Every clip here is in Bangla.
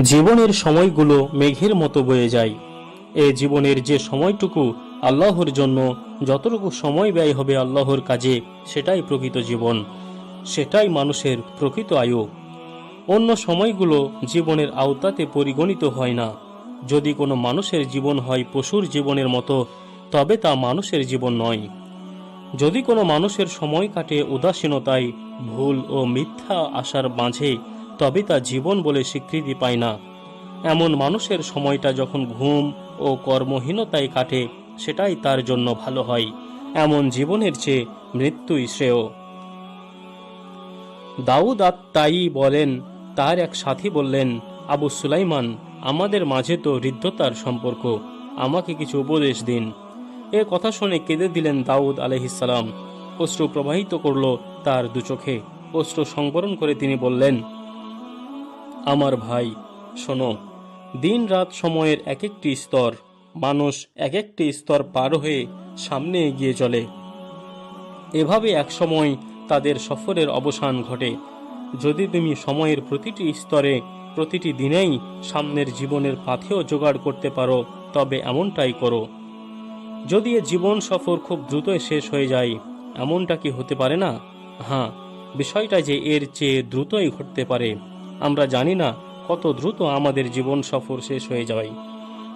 জীবনের সময়গুলো মেঘের মতো বয়ে যায়। এ জীবনের যে সময়টুকু আল্লাহর জন্য, যতটুকু সময় ব্যয় হবে আল্লাহর কাজে, সেটাই প্রকৃত জীবন, সেটাই মানুষের প্রকৃত আয়ু। অন্য সময়গুলো জীবনের আওতাতে পরিগণিত হয় না। যদি কোনো মানুষের জীবন হয় পশুর জীবনের মতো, তবে তা মানুষের জীবন নয়। যদি কোনো মানুষের সময় কাটে উদাসীনতায়, ভুল ও মিথ্যা আশার মাঝে তবে তা জীবন বলে স্বীকৃতি পায় না। এমন মানুষের সময়টা যখন ঘুম ও কর্মহীনতায় কাটে, সেটাই তার জন্য ভালো হয়। এমন জীবনের চেয়ে মৃত্যুই শ্রেয়। দাউদ আত তাই বলেন, তার এক সাথী বললেন, আবু সুলাইমান, আমাদের মাঝে তো হৃদ্ধতার সম্পর্ক, আমাকে কিছু উপদেশ দিন। এ কথা শুনে কেঁদে দিলেন দাউদ আলহিসাল্লাম অশ্রু প্রবাহিত করল তার দু চোখে। অশ্রু সংবরণ করে তিনি বললেন আমার ভাই, শোনো দিন রাত সময়ের এক একটি স্তর, মানুষ এক একটি স্তর পার হয়ে সামনে এগিয়ে চলে। এভাবে এক সময় তাদের সফরের অবসান ঘটে। যদি তুমি সময়ের প্রতিটি স্তরে, প্রতিটি দিনেই সামনের জীবনের পাথেও জোগাড় করতে পারো, তবে এমনটাই করো। যদি এ জীবন সফর খুব দ্রুতই শেষ হয়ে যায়, এমনটা কি হতে পারে না? হ্যাঁ বিষয়টা যে এর চেয়ে দ্রুতই ঘটতে পারে। আমরা জানি না কত দ্রুত আমাদের জীবন সফর শেষ হয়ে যায়।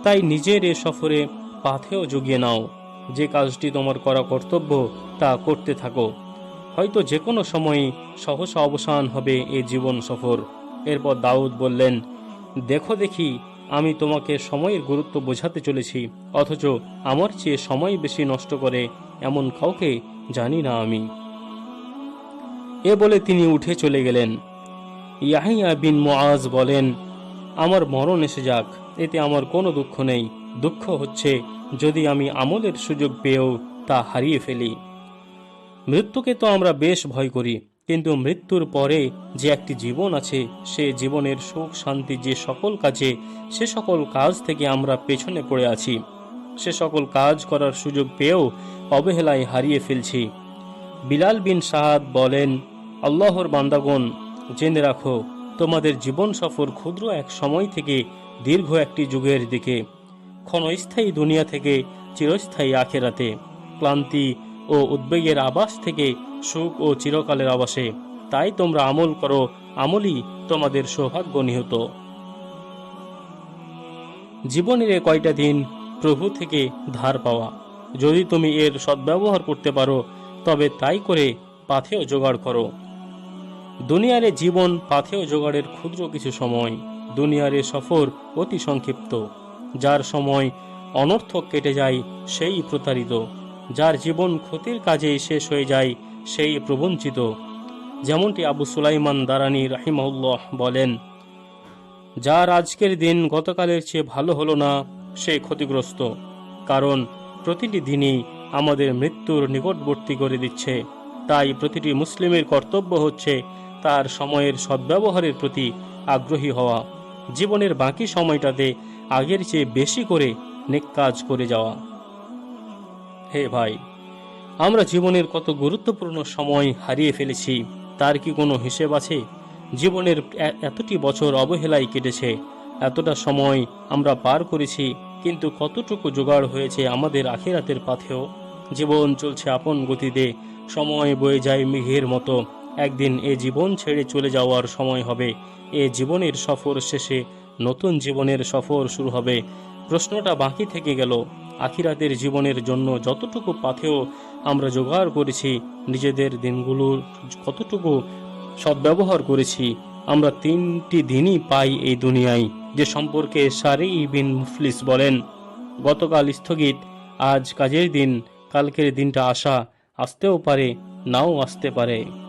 তাই নিজের এ সফরে পাথেও জুগিয়ে নাও। যে কাজটি তোমার করা কর্তব্য, তা করতে থাকো। হয়তো যে কোনো সময়ই সহসা অবসান হবে এ জীবন সফর। এরপর দাউদ বললেন, দেখো দেখি, আমি তোমাকে সময়ের গুরুত্ব বোঝাতে চলেছি, অথচ আমার চেয়ে সময় বেশি নষ্ট করে এমন কাউকে জানি না আমি। এ বলে তিনি উঠে চলে গেলেন। ইয়াহিয়া বিন মোয়াজ বলেন, আমার মরণ এসে যাক, এতে আমার কোনো দুঃখ নেই। দুঃখ হচ্ছে যদি আমি আমলের সুযোগ পেয়েও তা হারিয়ে ফেলি। মৃত্যুকে তো আমরা বেশ ভয় করি, কিন্তু মৃত্যুর পরে যে একটি জীবন আছে, সে জীবনের সুখ শান্তি যে সকল কাজে, সে সকল কাজ থেকে আমরা পেছনে পড়ে আছি। সে সকল কাজ করার সুযোগ পেয়েও অবহেলায় হারিয়ে ফেলছি। বিলাল বিন সাহাদ বলেন, আল্লাহর বান্দাগণ জেনে রাখো, তোমাদের জীবন সফর ক্ষুদ্র এক সময় থেকে দীর্ঘ একটি যুগের দিকে। ক্ষণস্থায়ী দুনিয়া থেকে চিরস্থায়ী আখেরাতে। ক্লান্তি ও উদ্বেগের আবাস থেকে সুখ ও চিরকালের আবাসে তাই তোমরা আমল করো, আমলই তোমাদের সৌভাগ্য নিহত। জীবনের কয়টা দিন প্রভু থেকে ধার পাওয়া। যদি তুমি এর সদ্ব্যবহার করতে পারো, তবে তাই করে পাথেও জোগাড় করো। দুনিয়ারে জীবন পাথেও জোগাড়ের ক্ষুদ্র কিছু সময়, দুনিয়ারে সফর অতি সংক্ষিপ্ত, যার সময় অনর্থক কেটে যায়, সেই প্রতারিত, যার জীবন ক্ষতির কাজে শেষ হয়ে যায়, সেই প্রবঞ্চিত। যেমনটি আবু সুলাইমান দারানি রাহিমাউল্লাহ বলেন, যার আজকের দিন গতকালের চেয়ে ভালো হলো না, সে ক্ষতিগ্রস্ত, কারণ প্রতিটি দিনই আমাদের মৃত্যুর নিকটবর্তী করে দিচ্ছে। তাই প্রতিটি মুসলিমের কর্তব্য হচ্ছে তার সময়ের সদ্ব্যবহারের প্রতি আগ্রহী হওয়া, জীবনের বাকি সময়টাতে আগের চেয়ে বেশি করে নেক কাজ করে যাওয়া। হে ভাই, আমরা জীবনের কত গুরুত্বপূর্ণ সময় হারিয়ে ফেলেছি, তার কি কোনো হিসেব আছে? জীবনের এতটি বছর অবহেলায় কেটেছে, এতটা সময় আমরা পার করেছি, কিন্তু কতটুকু জোগাড় হয়েছে আমাদের আখিরাতের পাথেও? জীবন চলছে আপন গতিতে, সময় বয়ে যায় মেঘের মতো একদিন এ জীবন ছেড়ে চলে যাওয়ার সময় হবে। এ জীবনের সফর শেষে নতুন জীবনের সফর শুরু হবে। প্রশ্নটা বাকি থেকে গেল, আখিরাতের জীবনের জন্য যতটুকু পাথেও আমরা জোগাড় করেছি, নিজেদের দিনগুলোর কতটুকু সদ্ব্যবহার করেছি, আমরা তিনটি দিনই পাই এই দুনিয়ায়, যে সম্পর্কে সারি বিন মুফলিস বলেন। গতকাল স্থগিত, আজ কাজের দিন, কালকের দিনটা আসা, আসতেও পারে, নাও আসতে পারে।